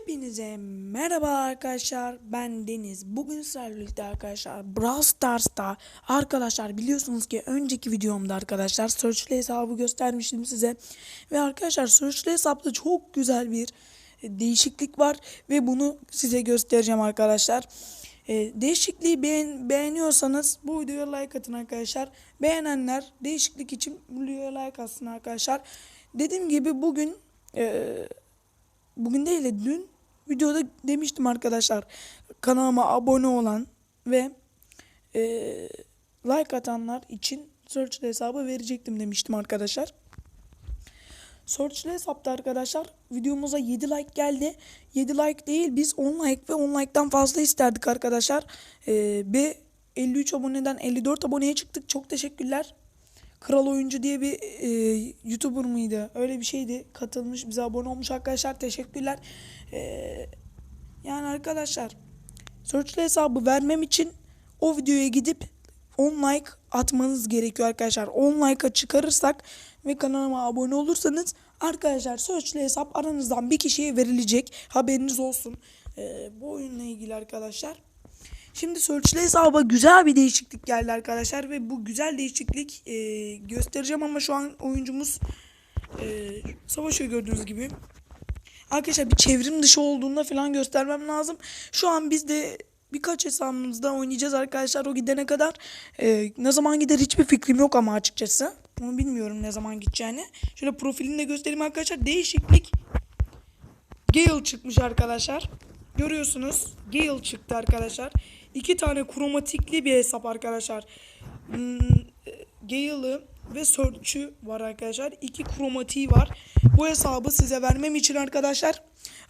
Hepinize merhaba arkadaşlar. Ben Deniz. Bugün sizlerle birlikte arkadaşlar Brawl Stars'ta arkadaşlar biliyorsunuz ki önceki videomda arkadaşlar Search'li hesabı göstermiştim size. Ve arkadaşlar Search'li hesapta çok güzel bir e, değişiklik var ve bunu size göstereceğim arkadaşlar. E, değişikliği beğen, beğeniyorsanız bu videoya like atın arkadaşlar. Beğenenler değişiklik için videoya like atsın arkadaşlar. Dediğim gibi bugün e, bugün değil de dün videoda demiştim arkadaşlar kanalıma abone olan ve e, like atanlar için search'li hesabı verecektim demiştim arkadaşlar. Search'li hesapta arkadaşlar videomuza 7 like geldi. 7 like değil biz 10 like ve 10 like'dan fazla isterdik arkadaşlar. E, ve 53 aboneden 54 aboneye çıktık. Çok teşekkürler. Kral Oyuncu diye bir e, YouTuber mıydı? Öyle bir şeydi. Katılmış, bize abone olmuş arkadaşlar. Teşekkürler. E, yani arkadaşlar Search'li hesabı vermem için o videoya gidip 10 like atmanız gerekiyor arkadaşlar. 10 like'a çıkarırsak ve kanalıma abone olursanız arkadaşlar Search'li hesap aranızdan bir kişiye verilecek. Haberiniz olsun. E, bu oyunla ilgili arkadaşlar. Şimdi Search'li hesaba güzel bir değişiklik geldi arkadaşlar ve bu güzel değişiklik e, göstereceğim ama şu an oyuncumuz e, savaşıyor gördüğünüz gibi. Arkadaşlar bir çevrim dışı olduğunda falan göstermem lazım. Şu an biz de birkaç hesabımızda oynayacağız arkadaşlar o gidene kadar. E, ne zaman gider hiçbir fikrim yok ama açıkçası. Onu bilmiyorum ne zaman gideceğini. Şöyle profilini de göstereyim arkadaşlar. Değişiklik Gale çıkmış arkadaşlar. Görüyorsunuz Gale çıktı arkadaşlar. İki tane kromatikli bir hesap arkadaşlar. Hmm, Gale'ı ve Search'ü var arkadaşlar. İki kromatiği var. Bu hesabı size vermem için arkadaşlar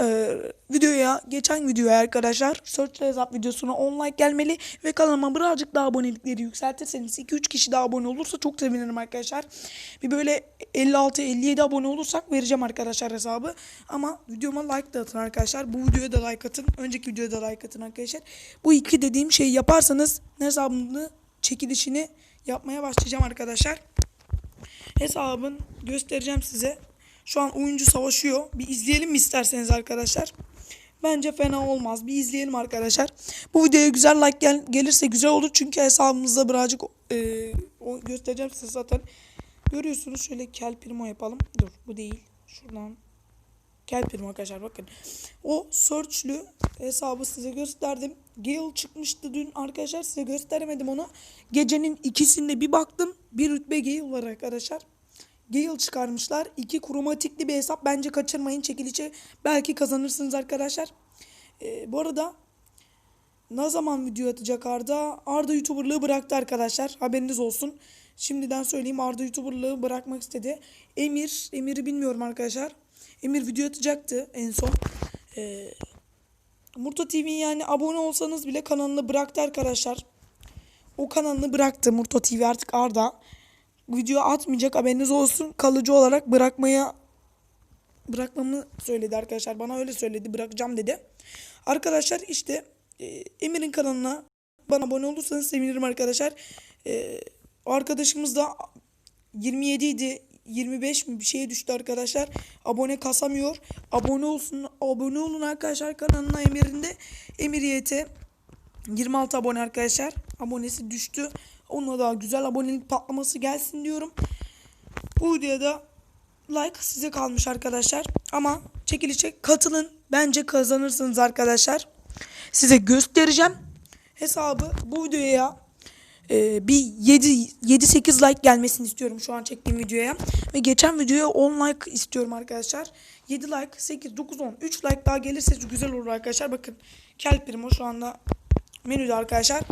e, videoya geçen videoya arkadaşlar Search'le hesap videosuna 10 like gelmeli ve kanalıma birazcık daha abonelikleri yükseltirseniz 2-3 kişi daha abone olursa çok sevinirim arkadaşlar. Bir böyle 56-57 abone olursak vereceğim arkadaşlar hesabı. Ama videoma like da atın arkadaşlar. Bu videoya da like atın. Önceki videoya da like atın arkadaşlar. Bu iki dediğim şeyi yaparsanız hesabını çekilişini yapmaya başlayacağım arkadaşlar. Hesabın göstereceğim size. Şu an oyuncu savaşıyor. Bir izleyelim mi isterseniz arkadaşlar? Bence fena olmaz. Bir izleyelim arkadaşlar. Bu videoya güzel like gel gelirse güzel olur. Çünkü hesabımızda birazcık e, o göstereceğim size zaten. Görüyorsunuz şöyle kel primo yapalım. Dur bu değil. Şuradan Kel primo arkadaşlar bakın. O search'lü hesabı size gösterdim. Gale çıkmıştı dün arkadaşlar size gösteremedim onu. Gecenin ikisinde bir baktım. Bir rütbe Gale var arkadaşlar. Gale çıkarmışlar. İki kromatikli bir hesap. Bence kaçırmayın çekilişi. Belki kazanırsınız arkadaşlar. Ee, bu arada ne zaman video atacak Arda? Arda YouTuber'lığı bıraktı arkadaşlar. Haberiniz olsun. Şimdiden söyleyeyim Arda YouTuber'lığı bırakmak istedi. Emir, Emir'i bilmiyorum arkadaşlar. Emir video atacaktı en son. Ee, Murta TV yani abone olsanız bile kanalını bıraktı arkadaşlar. O kanalını bıraktı Murta TV artık Arda. Video atmayacak haberiniz olsun. Kalıcı olarak bırakmaya bırakmamı söyledi arkadaşlar. Bana öyle söyledi bırakacağım dedi. Arkadaşlar işte e, Emir'in kanalına bana abone olursanız sevinirim arkadaşlar. E, arkadaşımız da 27 idi. 25 mi bir şeye düştü arkadaşlar. Abone kasamıyor. Abone olsun. Abone olun arkadaşlar kanalına Emir'in de. Emir YT 26 abone arkadaşlar. Abonesi düştü. Onunla daha güzel abonelik patlaması gelsin diyorum. Bu videoda like size kalmış arkadaşlar. Ama çekilişe katılın. Bence kazanırsınız arkadaşlar. Size göstereceğim. Hesabı bu videoya e, bir 7-8 like gelmesini istiyorum şu an çektiğim videoya. Ve geçen videoya 10 like istiyorum arkadaşlar. 7 like, 8, 9, 10. 3 like daha gelirse güzel olur arkadaşlar. Bakın Kel Primo şu anda menüde arkadaşlar.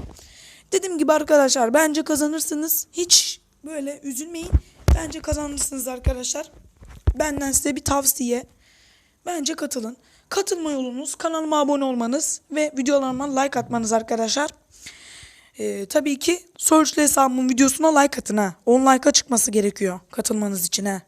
Dediğim gibi arkadaşlar bence kazanırsınız. Hiç böyle üzülmeyin. Bence kazanırsınız arkadaşlar. Benden size bir tavsiye. Bence katılın. Katılma yolunuz kanalıma abone olmanız ve videolarıma like atmanız arkadaşlar. Ee, tabii ki Search'li hesabımın videosuna like atın ha. 10 like'a çıkması gerekiyor katılmanız için ha.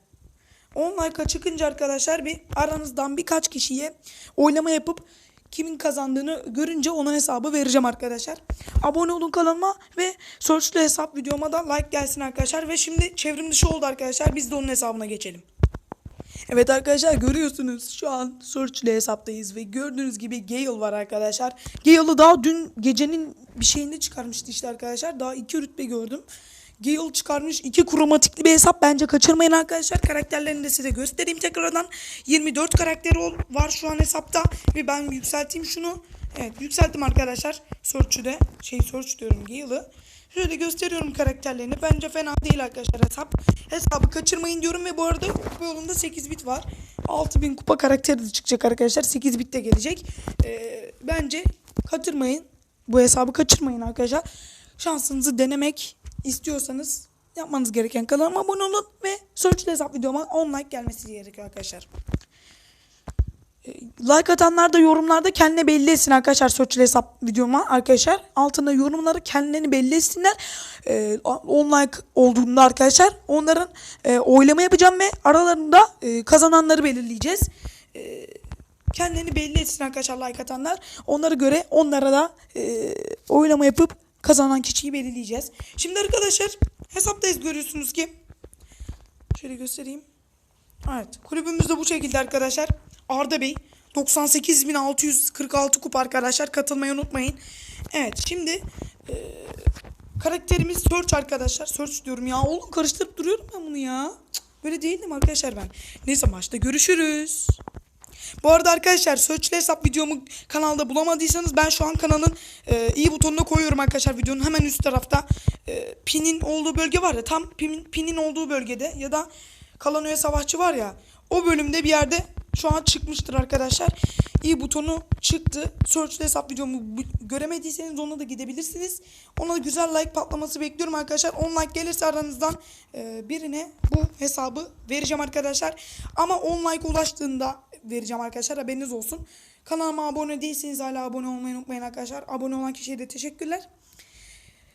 10 like'a çıkınca arkadaşlar bir aranızdan birkaç kişiye oylama yapıp kimin kazandığını görünce ona hesabı vereceğim arkadaşlar. Abone olun kanalıma ve Search'li hesap videoma da like gelsin arkadaşlar. Ve şimdi çevrim dışı oldu arkadaşlar. Biz de onun hesabına geçelim. Evet arkadaşlar görüyorsunuz şu an Search ile hesaptayız ve gördüğünüz gibi Gale var arkadaşlar. Gale'ı daha dün gecenin bir şeyinde çıkarmıştı işte arkadaşlar. Daha iki rütbe gördüm. Gale çıkarmış iki kromatikli bir hesap bence kaçırmayın arkadaşlar. Karakterlerini de size göstereyim tekrardan. 24 karakteri var şu an hesapta ve ben yükselteyim şunu. Evet yükselttim arkadaşlar. Search'ü de şey Search diyorum Gale'ı. Şöyle gösteriyorum karakterlerini. Bence fena değil arkadaşlar hesap. Hesabı kaçırmayın diyorum ve bu arada kupa yolunda 8 bit var. 6000 kupa karakteri de çıkacak arkadaşlar. 8 bit de gelecek. Ee, bence kaçırmayın. Bu hesabı kaçırmayın arkadaşlar. Şansınızı denemek istiyorsanız yapmanız gereken kanalıma abone olun ve search hesap videoma 10 like gelmesi gerekiyor arkadaşlar. Like atanlar da yorumlarda kendine belli etsin arkadaşlar search hesap videoma arkadaşlar. Altında yorumları kendilerini belli etsinler. Ee, 10 like olduğunda arkadaşlar onların e, oylama yapacağım ve aralarında e, kazananları belirleyeceğiz. E, kendini belli etsin arkadaşlar like atanlar. Onlara göre onlara da e, oylama yapıp kazanan kişiyi belirleyeceğiz. Şimdi arkadaşlar hesaptayız görüyorsunuz ki. Şöyle göstereyim. Evet kulübümüz de bu şekilde arkadaşlar. Arda Bey 98.646 kupa arkadaşlar katılmayı unutmayın. Evet şimdi e, karakterimiz Search arkadaşlar. Search diyorum ya oğlum karıştırıp duruyorum ben bunu ya. Cık, Böyle değildim arkadaşlar ben. Neyse maçta görüşürüz. Bu arada arkadaşlar Search'le hesap videomu kanalda bulamadıysanız ben şu an kanalın e, i butonuna koyuyorum arkadaşlar videonun hemen üst tarafta e, pinin olduğu bölge var ya tam pinin, pinin olduğu bölgede ya da Kalanoya Savaşçı var ya o bölümde bir yerde şu an çıkmıştır arkadaşlar. i butonu çıktı. Search'le hesap videomu göremediyseniz ona da gidebilirsiniz. Ona da güzel like patlaması bekliyorum arkadaşlar. 10 like gelirse aranızdan e, birine bu hesabı vereceğim arkadaşlar. Ama 10 like ulaştığında vereceğim arkadaşlar haberiniz olsun. Kanalıma abone değilseniz hala abone olmayı unutmayın arkadaşlar. Abone olan kişiye de teşekkürler.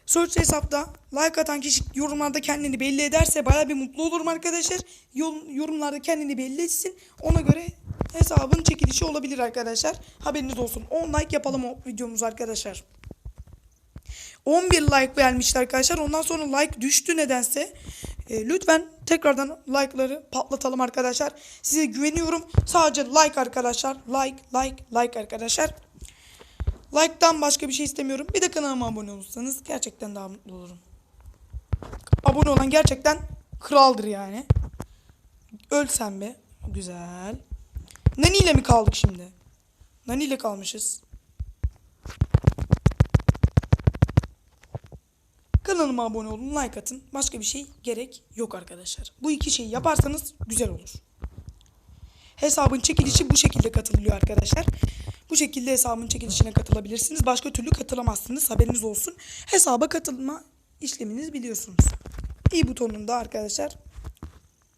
Search hesapta like atan kişi yorumlarda kendini belli ederse baya bir mutlu olurum arkadaşlar. Yor- yorumlarda kendini belli etsin. Ona göre hesabın çekilişi olabilir arkadaşlar. Haberiniz olsun. 10 like yapalım o videomuzu arkadaşlar. 11 like gelmişti arkadaşlar. Ondan sonra like düştü nedense. E, lütfen tekrardan like'ları patlatalım arkadaşlar. Size güveniyorum. Sadece like arkadaşlar. Like, like, like arkadaşlar. Like'tan başka bir şey istemiyorum. Bir de kanalıma abone olursanız gerçekten daha mutlu olurum. Abone olan gerçekten kraldır yani. Ölsem be. Güzel. Nani ile mi kaldık şimdi? Nani ile kalmışız. Kanalıma abone olun, like atın. Başka bir şey gerek yok arkadaşlar. Bu iki şeyi yaparsanız güzel olur. Hesabın çekilişi bu şekilde katılıyor arkadaşlar. Bu şekilde hesabın çekilişine katılabilirsiniz. Başka türlü katılamazsınız. Haberiniz olsun. Hesaba katılma işleminiz biliyorsunuz. i butonunda arkadaşlar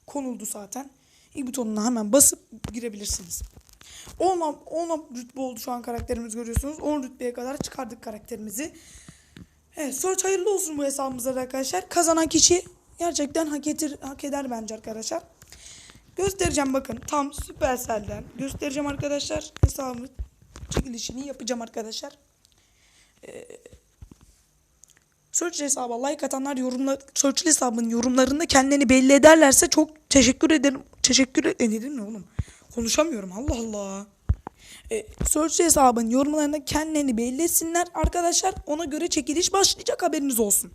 konuldu zaten. i butonuna hemen basıp girebilirsiniz. 10, 10 rütbe oldu şu an karakterimiz görüyorsunuz. 10 rütbeye kadar çıkardık karakterimizi. Evet search hayırlı olsun bu hesabımıza da arkadaşlar. Kazanan kişi gerçekten hak, etir, hak eder bence arkadaşlar. Göstereceğim bakın tam Supercell'den göstereceğim arkadaşlar. Hesabımın çekilişini yapacağım arkadaşlar. Ee, Search hesaba like atanlar yorumlar Search hesabın yorumlarında kendilerini belli ederlerse çok teşekkür ederim. Teşekkür ederim oğlum? Konuşamıyorum Allah Allah. E, Search hesabın yorumlarında kendilerini belli etsinler arkadaşlar. Ona göre çekiliş başlayacak haberiniz olsun.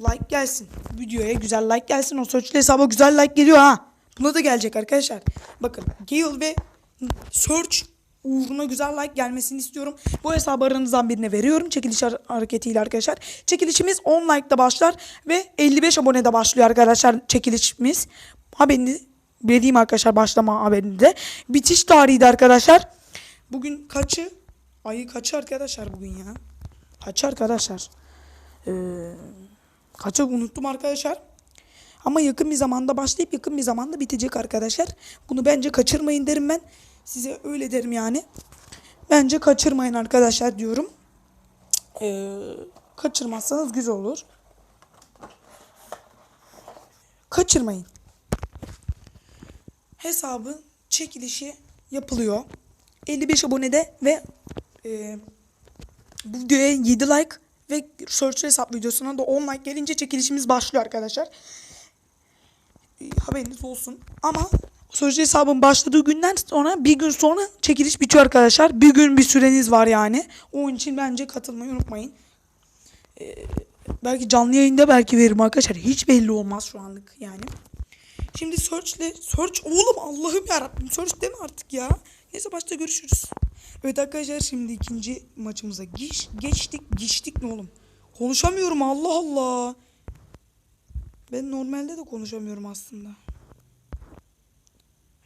Like gelsin. Videoya güzel like gelsin. O Search hesaba güzel like geliyor ha. Buna da gelecek arkadaşlar. Bakın Gale ve Search uğruna güzel like gelmesini istiyorum. Bu hesabı aranızdan birine veriyorum. Çekiliş har- hareketiyle arkadaşlar. Çekilişimiz 10 like'da başlar ve 55 abonede başlıyor arkadaşlar çekilişimiz. Haberini vereyim arkadaşlar başlama haberini de. Bitiş tarihi de arkadaşlar. Bugün kaçı? Ayı kaçı arkadaşlar bugün ya? Kaçı arkadaşlar? Ee, kaçı unuttum arkadaşlar. Ama yakın bir zamanda başlayıp yakın bir zamanda bitecek arkadaşlar. Bunu bence kaçırmayın derim ben. Size öyle derim yani. Bence kaçırmayın arkadaşlar diyorum. Ee, kaçırmazsanız güzel olur. Kaçırmayın. Hesabı çekilişi yapılıyor. 55 abonede ve e, bu videoya 7 like ve search hesap videosuna da 10 like gelince çekilişimiz başlıyor arkadaşlar. E, haberiniz olsun. Ama sözcü hesabın başladığı günden sonra bir gün sonra çekiliş bitiyor arkadaşlar. Bir gün bir süreniz var yani. Onun için bence katılmayı unutmayın. E, belki canlı yayında belki veririm arkadaşlar. Hiç belli olmaz şu anlık yani. Şimdi search'le search oğlum Allah'ım yarabbim search deme artık ya. Neyse başta görüşürüz. Evet arkadaşlar şimdi ikinci maçımıza geç, geçtik. Geçtik ne oğlum? Konuşamıyorum Allah Allah. Ben normalde de konuşamıyorum aslında.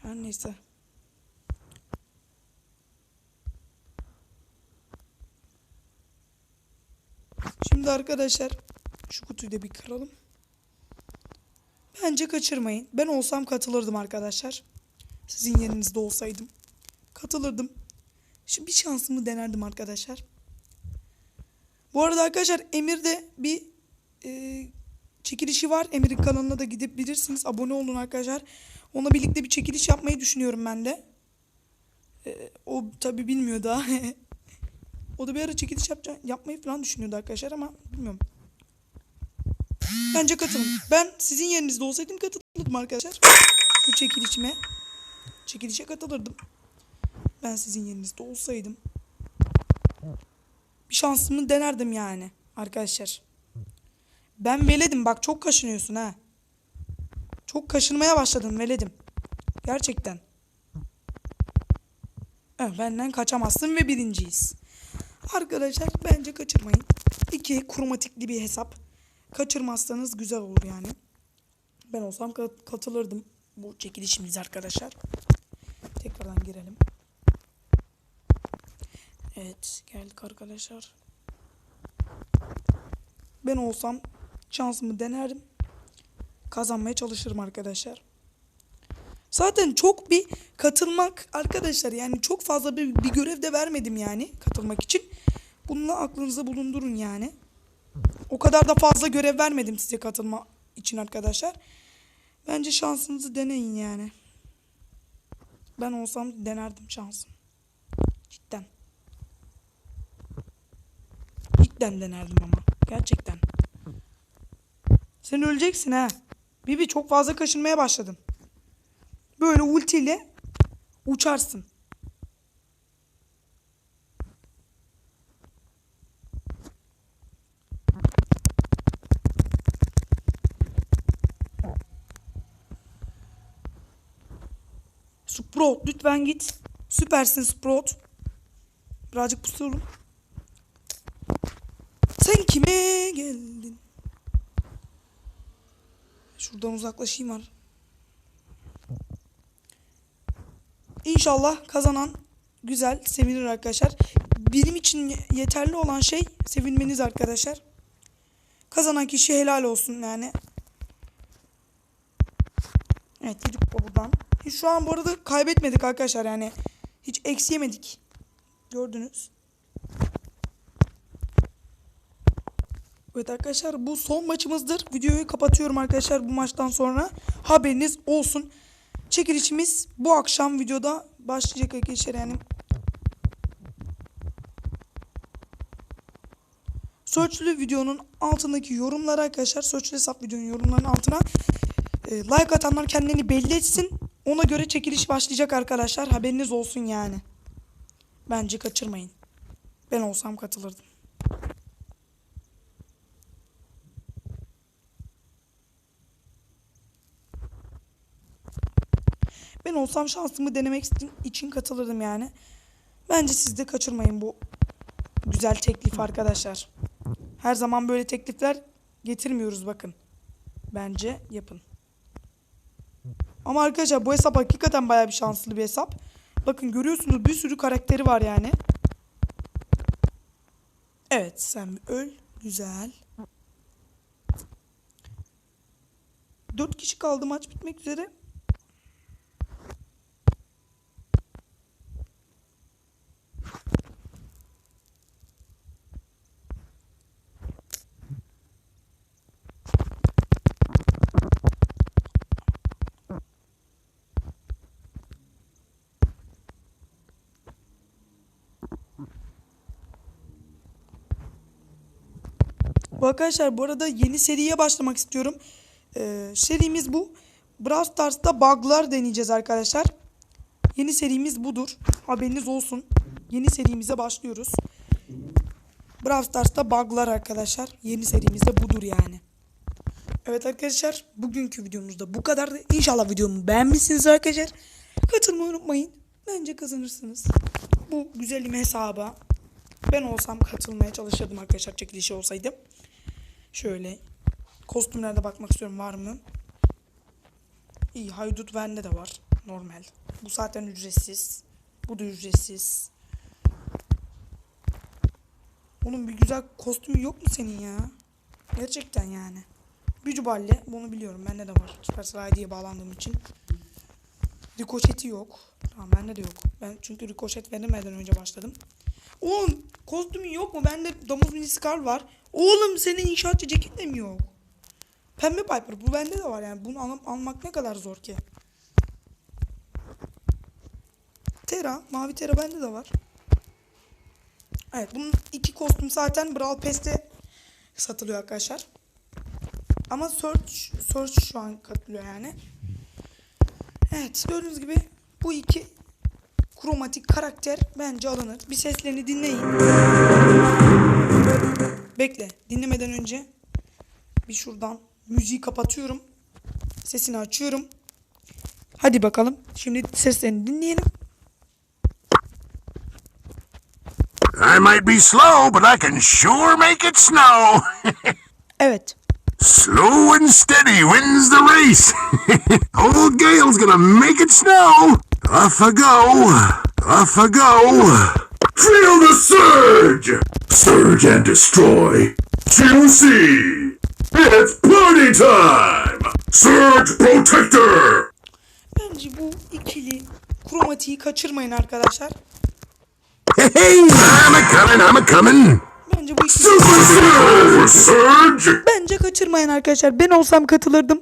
Her neyse. Şimdi arkadaşlar şu kutuyu da bir kıralım. Bence kaçırmayın. Ben olsam katılırdım arkadaşlar. Sizin yerinizde olsaydım. Katılırdım. Şu bir şansımı denerdim arkadaşlar. Bu arada arkadaşlar Emir'de bir e, çekilişi var. Emir'in kanalına da gidebilirsiniz. Abone olun arkadaşlar. Onunla birlikte bir çekiliş yapmayı düşünüyorum ben de. E, o tabi bilmiyor daha. o da bir ara çekiliş yapacak, yapmayı falan düşünüyordu arkadaşlar ama bilmiyorum. Bence katılın. Ben sizin yerinizde olsaydım katılırdım arkadaşlar. Bu çekilişime. Çekilişe katılırdım. Ben sizin yerinizde olsaydım. Bir şansımı denerdim yani arkadaşlar. Ben veledim bak çok kaşınıyorsun ha. Çok kaşınmaya başladın veledim. Gerçekten. Benden kaçamazsın ve birinciyiz. Arkadaşlar bence kaçırmayın. İki kromatikli bir hesap. Kaçırmazsanız güzel olur yani. Ben olsam kat- katılırdım bu çekilişimiz arkadaşlar. Tekrardan girelim. Evet geldik arkadaşlar. Ben olsam şansımı denerim. Kazanmaya çalışırım arkadaşlar. Zaten çok bir katılmak arkadaşlar yani çok fazla bir, bir görev de vermedim yani katılmak için. Bunu aklınızda bulundurun yani. O kadar da fazla görev vermedim size katılma için arkadaşlar. Bence şansınızı deneyin yani. Ben olsam denerdim şansım. Cidden. Cidden denerdim ama. Gerçekten. Sen öleceksin ha. Bibi çok fazla kaşınmaya başladın. Böyle ultiyle uçarsın. Sprout lütfen git. Süpersin Sprout. Birazcık pusalım. Sen kime geldin? Şuradan uzaklaşayım var. İnşallah kazanan güzel sevinir arkadaşlar. Benim için yeterli olan şey sevinmeniz arkadaşlar. Kazanan kişi helal olsun yani. Evet 7 kupa buradan. Hiç şu an bu arada kaybetmedik arkadaşlar yani. Hiç eksi yemedik. Gördünüz. Evet arkadaşlar bu son maçımızdır. Videoyu kapatıyorum arkadaşlar bu maçtan sonra. Haberiniz olsun. Çekilişimiz bu akşam videoda başlayacak arkadaşlar yani. Search'lü videonun altındaki yorumlara arkadaşlar Search'lü hesap videonun yorumlarının altına like atanlar kendini belli etsin. Ona göre çekiliş başlayacak arkadaşlar. Haberiniz olsun yani. Bence kaçırmayın. Ben olsam katılırdım. Ben olsam şansımı denemek için katılırdım yani. Bence siz de kaçırmayın bu güzel teklif arkadaşlar. Her zaman böyle teklifler getirmiyoruz bakın. Bence yapın. Ama arkadaşlar bu hesap hakikaten baya bir şanslı bir hesap. Bakın görüyorsunuz bir sürü karakteri var yani. Evet sen öl. Güzel. Dört kişi kaldı maç bitmek üzere. Bu arkadaşlar bu arada yeni seriye başlamak istiyorum. Ee, serimiz bu. Brawl Stars'ta bug'lar deneyeceğiz arkadaşlar. Yeni serimiz budur. Haberiniz olsun. Yeni serimize başlıyoruz. Brawl Stars'ta bug'lar arkadaşlar. Yeni serimizde budur yani. Evet arkadaşlar bugünkü videomuzda bu kadardı. İnşallah videomu beğenmişsiniz arkadaşlar. Katılmayı unutmayın. Bence kazanırsınız. Bu güzelim hesaba ben olsam katılmaya çalışırdım arkadaşlar çekilişi olsaydı. Şöyle kostümlerde bakmak istiyorum var mı? İyi haydut bende de var. Normal. Bu zaten ücretsiz. Bu da ücretsiz. Onun bir güzel kostümü yok mu senin ya? Gerçekten yani. Bücü Balle bunu biliyorum. Bende de var. Supercell ID'ye bağlandığım için. Rikoşeti yok. Tamam bende de yok. Ben çünkü rikoşet veremeden önce başladım. Oğlum kostümün yok mu? Bende domuz mini Scar var. Oğlum senin inşaatçı ceket de mi yok? Pembe Piper bu bende de var yani. Bunu al- almak ne kadar zor ki? Tera, mavi Tera bende de var. Evet bunun iki kostüm zaten Brawl Pass'te satılıyor arkadaşlar. Ama Search, Search şu an katılıyor yani. Evet gördüğünüz gibi bu iki kromatik karakter bence alınır. Bir seslerini dinleyin. Bekle dinlemeden önce bir şuradan müziği kapatıyorum. Sesini açıyorum. Hadi bakalım. Şimdi seslerini dinleyelim. I might be slow, but I can sure make it snow. Evet. slow and steady wins the race. Old Gale's gonna make it snow. Off I go. Off I go. Feel the surge. Surge and destroy. Juicy. It's party time. Surge Protector. Bence bu ikili kromatiği kaçırmayın arkadaşlar. Hey, hey, I'm a coming, I'm a coming. Bence bu ikili Super Surge. Bence kaçırmayın arkadaşlar. Ben olsam katılırdım.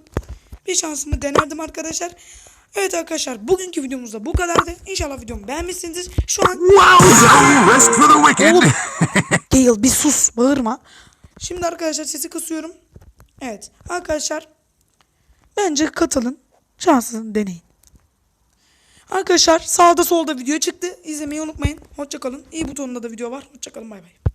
Bir şansımı denerdim arkadaşlar. Evet arkadaşlar bugünkü videomuzda bu kadardı. İnşallah videomu beğenmişsinizdir. Şu an Wowza! Rest for the wicked. Gale bir sus bağırma. Şimdi arkadaşlar sesi kısıyorum. Evet arkadaşlar bence katılın. Şansını deneyin. Arkadaşlar sağda solda video çıktı. İzlemeyi unutmayın. Hoşçakalın. İyi butonunda da video var. Hoşçakalın bay bay.